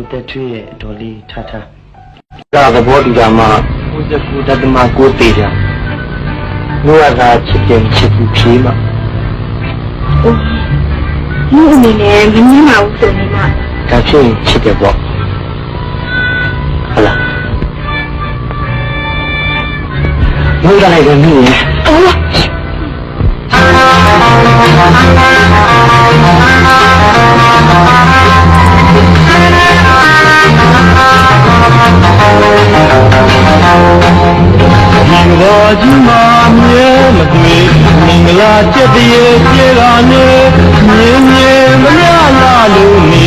ကိုတက်ထွေးရဲ့အတော်လေးထားထားဒါသဘောတူတာမှ69တသမ9ပေကြဘုရားကချစ်တယ်ချစ်ဘူးဖြေးမှာအိုးလူအနေနဲ့မငင်းပါဘူးဆိုနေမှာဒါဖြစ်ရင်ချစ်တယ်ပေါ့ဟုတ်လားဘုရားလိုက်တယ်မြင်ရ င်အော်ဒီဘောကြီးမှာမြဲမတွေ့မင်္ဂလာကျက်တရေပြေကနေမြင်းမြင်းမရလာလို့နေ